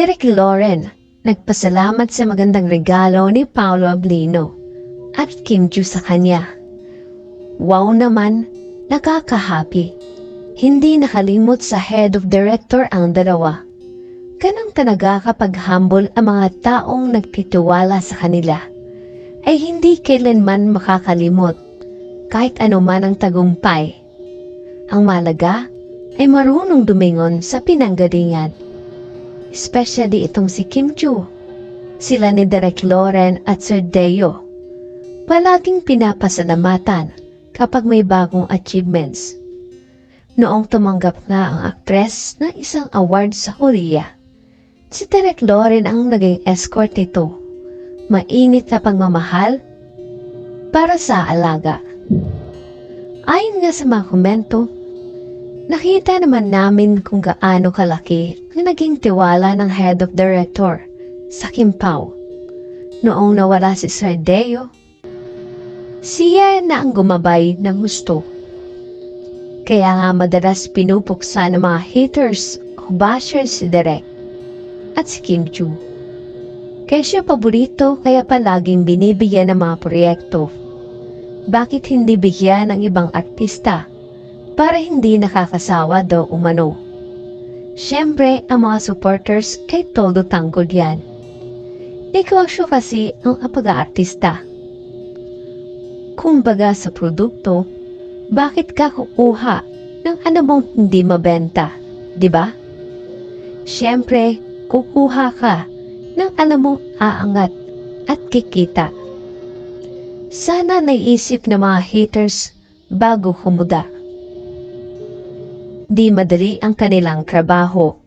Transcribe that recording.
Derek Lauren, nagpasalamat sa magandang regalo ni Paolo Ablino at Kim Ju sa kanya. Wow naman, nakakahappy. Hindi nakalimot sa head of director ang dalawa. Ganang talaga kapag humble ang mga taong nagtitiwala sa kanila, ay hindi kailanman makakalimot kahit anuman ang tagumpay. Ang malaga ay marunong dumingon sa pinanggalingan. Especially itong si Kim Chu. Sila ni Derek Loren at Sir Deo. Palaging pinapasalamatan kapag may bagong achievements. Noong tumanggap na ang aktres ng isang award sa Korea, si Derek Loren ang naging escort nito. Mainit na pagmamahal para sa alaga. Ayon nga sa mga komento, nakita naman namin kung gaano kalaki ang naging tiwala ng head of director sa Kim Pao. Noong nawala si Sir Deo, siya na ang gumabay ng gusto. Kaya nga madalas pinupuksa ng mga haters o bashers si Derek at si Kim Chu. Kaya siya paborito kaya palaging binibigyan ng mga proyekto. Bakit hindi bigyan ng ibang artista para hindi nakakasawa daw umano? Siyempre, ang mga supporters kay todo tanggol yan. Negosyo kasi ang pag-aartista. Kumbaga sa produkto, bakit ka kukuha ng mong hindi mabenta, di ba? Siyempre, kukuha ka ng alam mong aangat at kikita. Sana naisip ng mga haters bago humuda. Di madali ang kanilang trabaho.